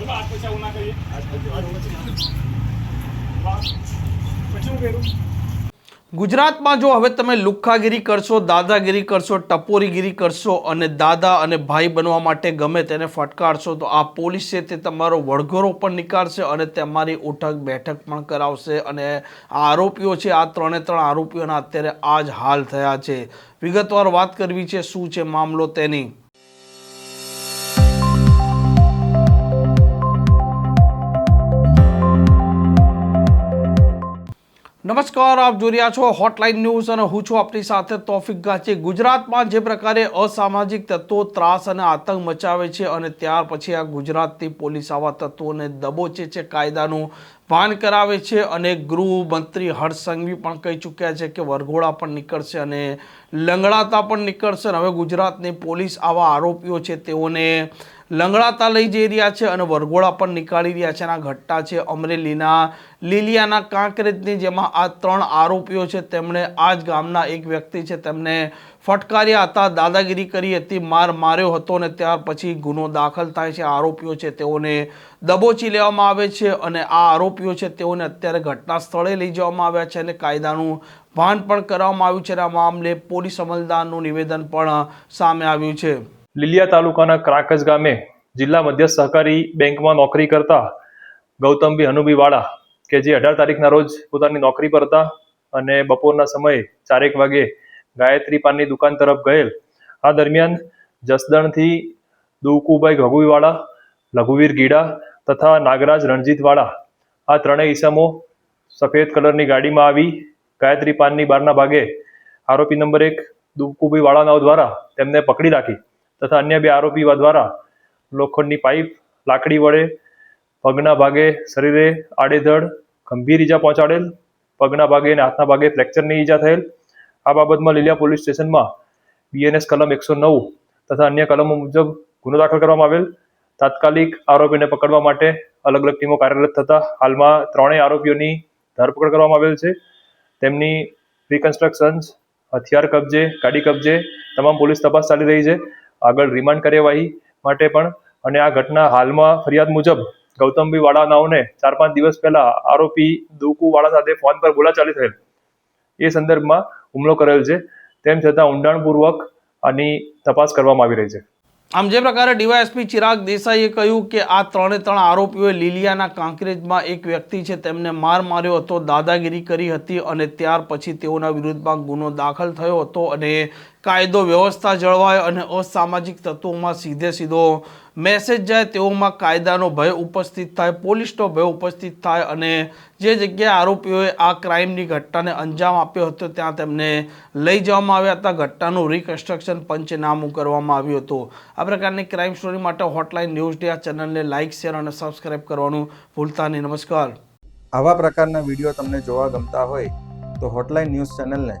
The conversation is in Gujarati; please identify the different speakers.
Speaker 1: બોલો આજ પછી આવું ના કરીએ. પછી શું કર્યું
Speaker 2: ગુજરાતમાં જો હવે તમે લુખ્ખાગીરી કરશો દાદાગીરી કરશો ટપોરીગીરી કરશો અને દાદા અને ભાઈ બનવા માટે ગમે તેને ફટકારશો તો આ પોલીસ છે તે તમારો વળઘોરો પણ નીકાળશે અને તમારી ઉઠક બેઠક પણ કરાવશે. અને આ આરોપીઓ છે આ ત્રણે ત્રણ આરોપીઓના અત્યારે આ જ હાલ થયા છે. વિગતવાર વાત કરવી છે શું છે મામલો તેની? નમસ્કાર, આપ જોઈ રહ્યા છો હોટલાઇન ન્યૂઝ અને હું છું આપની સાથે તોફિક ગાચી ગુજરાતમાં જે પ્રકારે અસામાજિક તત્વો ત્રાસ અને આતંક મચાવે છે અને ત્યાર પછી આ ગુજરાતની પોલીસ આવા તત્વોને દબોચે છે, કાયદાનું ભાન કરાવે છે અને ગૃહમંત્રી હર્ષ સંઘવી પણ કહી ચૂક્યા છે કે વરઘોડા પણ નીકળશે અને લંગડાતા પણ નીકળશે. અને હવે ગુજરાતની પોલીસ આવા આરોપીઓ છે, તેઓને લંગડાતા લઈ જઈ રહ્યા છે અને વરઘોડા પણ નીકાળી રહ્યા છે. અને આ ઘટના છે અમરેલીના લીલિયાના કાંકરેજની, જેમાં આ ત્રણ આરોપીઓ છે. તેમણે આ જ ગામના એક વ્યક્તિ છે. તેમને ફટકાર્યા હતા, દાદાગીરી કરી હતી, માર માર્યો હતો અને ત્યાર પછી ગુનો દાખલ થાય છે. આરોપીઓ છે, તેઓને દબોચી લેવામાં આવે છે અને આ આરોપીઓ છે, તેઓને અત્યારે ઘટના સ્થળે લઈ જવામાં આવ્યા છે અને કાયદાનું ભાન પણ કરવામાં આવ્યું છે અને આ મામલે પોલીસ અમલદારનું નિવેદન પણ સામે આવ્યું છે.
Speaker 3: લીલિયા તાલુકાના ક્રાકસ ગામે જિલ્લા મધ્યસ્થ સહકારી બેંકમાં નોકરી કરતા ગૌતમભાઈ હનુભી વાળા કે જે અઢાર તારીખના રોજ પોતાની નોકરી પર હતા અને બપોરના સમયે ચારેક વાગે ગાયત્રી પાનની દુકાન તરફ ગયેલ. આ દરમિયાન જસદણથી દુકુભાઈ ઘગુવીવાળા લઘુવીર ગીડા તથા નાગરાજ રણજીતવાળા આ ત્રણેય ઈસમો સફેદ કલરની ગાડીમાં આવી ગાયત્રી પાનની બહારના ભાગે આરોપી નંબર એક દુકુભાઈ વાળાનાઓ દ્વારા તેમને પકડી રાખી. તથા અન્ય બે આરોપી દ્વારા લોખંડની પાઇપ, લાકડી વડે, પગના ભાગે શરીરે આડેધડ, ગંભીર ઈજા પહોંચાડેલ, પગના ભાગે અને હાથના ભાગે ફ્રેક્ચરની ઈજા થયેલ. આ બાબતમાં લીલિયા પોલીસ સ્ટેશનમાં બીએનએસ કલમ એકસો નવ તથા અન્ય કલમો મુજબ ગુનો દાખલ કરવામાં આવેલ. તાત્કાલિક આરોપીને પકડવા માટે અલગ અલગ ટીમો કાર્યરત થતા હાલમાં ત્રણેય આરોપીઓની ધરપકડ કરવામાં આવેલ છે. તેમની રિકન્સ્ટ્રક્શન્સ હથિયાર કબજે, ગાડી કબજે તમામ પોલીસ તપાસ ચાલી રહી છે. આગળ રિમાન્ડ કાર્યવાહી માટે પણ અને આ ઘટના હાલમાં ફરિયાદ મુજબ ગૌતમભાઈ વાળાનાઓને ચાર પાંચ દિવસ પહેલા આરોપી દુકુ વાળા સાથે ફોન પર બોલાચાલી થયેલ. એ સંદર્ભમાં હુમલો કરેલ છે. તેમ છતાં ઊંડાણપૂર્વક આની તપાસ કરવામાં આવી રહી છે.
Speaker 2: આમ જે પ્રકારે ડીવાયએસપી ચિરાગ દેસાઈએ કહ્યું કે આ ત્રણે ત્રણ આરોપીઓએ લીલિયાના કાંકરેજમાં એક વ્યક્તિ છે, તેમને માર માર્યો હતો, દાદાગીરી કરી હતી અને ત્યાર પછી તેઓના વિરુદ્ધમાં ગુનો દાખલ થયો હતો અને કાયદો, વ્યવસ્થા જળવાય અને અસામાજિક તત્વોમાં સીધે સીધો મેસેજ જાય તેઓમાં કાયદાનો ભય ઉપસ્થિત થાય, પોલીસનો ભય ઉપસ્થિત થાય અને જે જગ્યાએ આરોપીઓએ આ ક્રાઇમની ઘટનાને અંજામ આપ્યો હતો ત્યાં તેમને લઈ જવામાં આવ્યા હતા. ઘટનાનું રિકન્સ્ટ્રક્શન પંચનામું કરવામાં આવ્યું હતું. આ પ્રકારની ક્રાઇમ સ્ટોરી માટે હોટલાઇન ન્યૂઝ ડે આ ચેનલને લાઇક શેર અને સબસ્ક્રાઇબ કરવાનું ભૂલતા નહીં. નમસ્કાર.
Speaker 4: આવા પ્રકારના વીડિયો તમને જોવા ગમતા હોય તો હોટલાઇન ન્યૂઝ ચેનલને